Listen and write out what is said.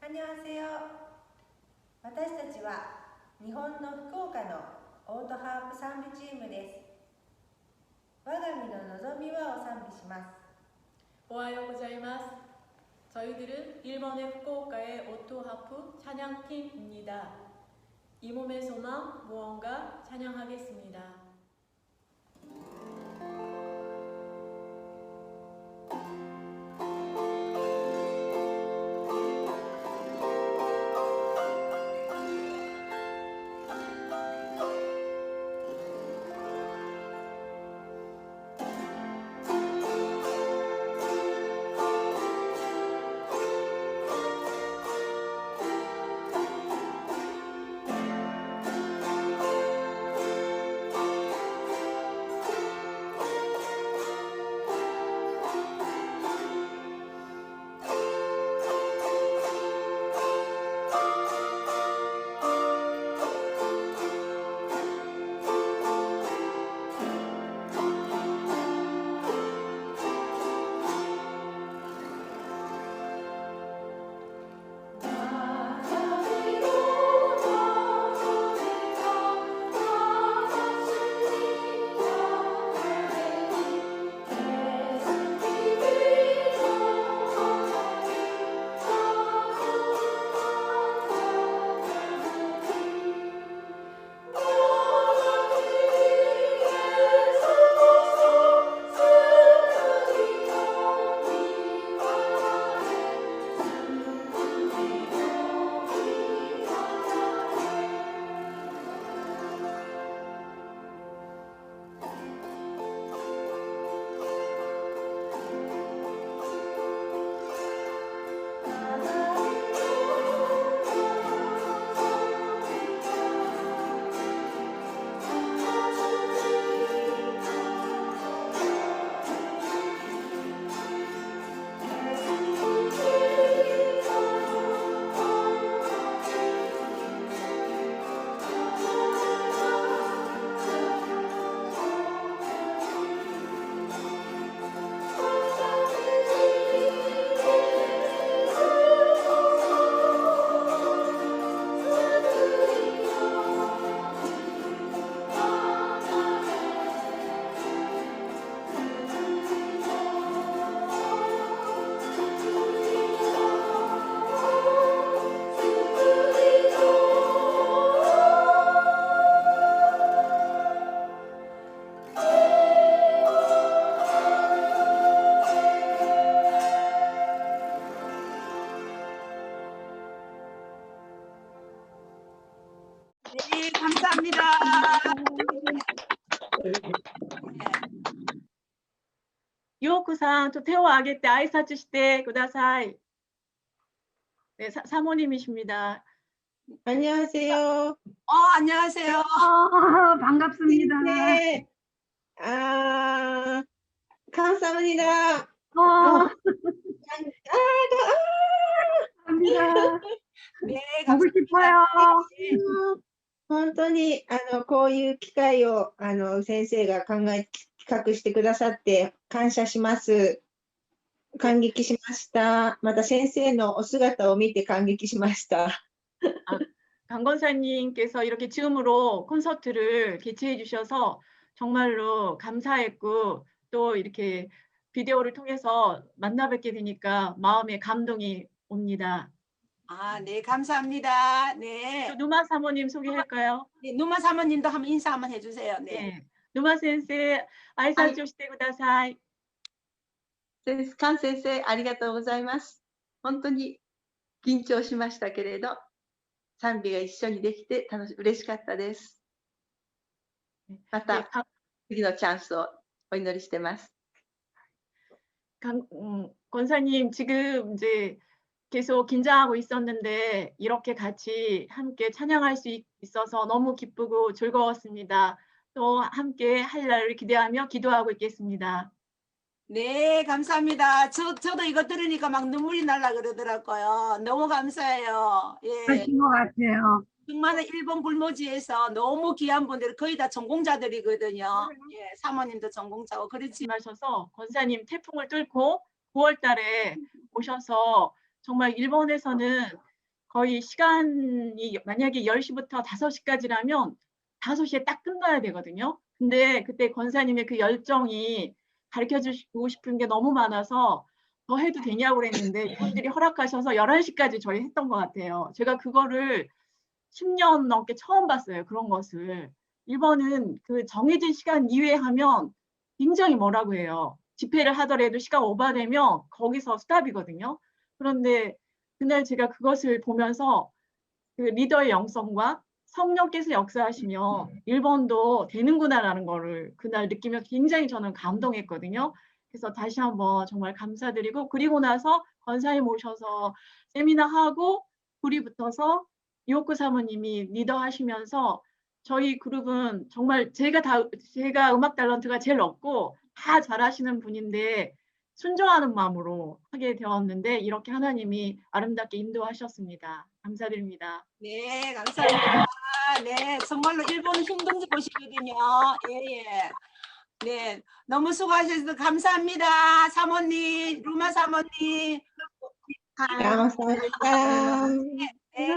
こんにちは。私たちは日本の福岡のオートハープ賛美チームです。我が身の望みはを賛美します。 오하요 고자이마스. 저희들은 일본의 후쿠오카의 오토하프 찬양팀입니다. 이 몸의 소망 무언가 찬양하겠습니다. 요크상 저 태워 아게때 아이사츠 시대 구다사이. 네, 사, 사모님이십니다. 안녕하세요. 어, 안녕하세요. 아, 반갑습니다. 네. 아, 감사합니다. 어, 아, 감사합니다. 네, 보고 싶어요. 本当にあのこういう機会をあの先生が考え 企画してくださって感謝します。感激しました。また先生のお姿を見て感激しました。 강 권사님께서 이렇게 줌으로 콘서트를 개최해 주셔서 정말로 감사했고 또 이렇게 비디오를 통해서 만나 뵙게 되니까 마음에 감동이 옵니다. 아, 네, 감사합니다. 네. 또 누마 사모님 소개할까요? 네, 누마 사모님도 한번 인사 한번 해주세요. 네. 네. 누마 센세 아이사츠 시대 구다사이. 先菅先生、ありがとうございます。本当に緊張しましたけれど、賛美が一緒にできて楽し嬉しかったです。ま 네, た 강- 次のチャンスをお祈りしてます。 강, 음, 권사님 지금 이제 계속 긴장하고 있었는데 이렇게 같이 함께 찬양할 수 있- 있어서 너무 기쁘고 즐거웠습니다. 또 함께 할 날을 기대하며 기도하고 있겠습니다. 네, 감사합니다. 저, 저도 이거 들으니까 막 눈물이 날라 그러더라고요. 너무 감사해요. 예. 그러신 것 같아요. 정말 일본 불모지에서 너무 귀한 분들 거의 다 전공자들이거든요. 예, 사모님도 전공자고 그렇지. 말씀하셔서 권사님 태풍을 뚫고 9월 달에 오셔서 정말 일본에서는 거의 시간이 만약에 10시부터 5시까지라면 5시에 딱 끝나야 되거든요. 근데 그때 권사님의 그 열정이 가르쳐 주시고 싶은 게 너무 많아서 더 해도 되냐고 그랬는데 이분들이 허락하셔서 11시까지 저희 했던 것 같아요. 제가 그거를 10년 넘게 처음 봤어요. 그런 것을. 일본은 그 정해진 시간 이외에 하면 굉장히 뭐라고 해요. 집회를 하더라도 시간 오버되면 거기서 스탑이거든요. 그런데 그날 제가 그것을 보면서 그 리더의 영성과 성령께서 역사하시면 일본도 되는구나라는 거를 그날 느끼며 굉장히 저는 감동했거든요. 그래서 다시 한번 정말 감사드리고 그리고 나서 권사님 오셔서 세미나 하고 불이 붙어서 이오크 사모님이 리더 하시면서 저희 그룹은 정말 제가 다 제가 음악 탤런트가 제일 없고 다 잘하시는 분인데 순종하는 마음으로 하게 되었는데 이렇게 하나님이 아름답게 인도하셨습니다. 감사드립니다. 네, 감사합니다. 네, 정말로 일본 힘든 곳이거든요. 예, 예. 네, 너무 수고하셔서 감사합니다. 사모님, 루마 사모님. 감사합니다. 네.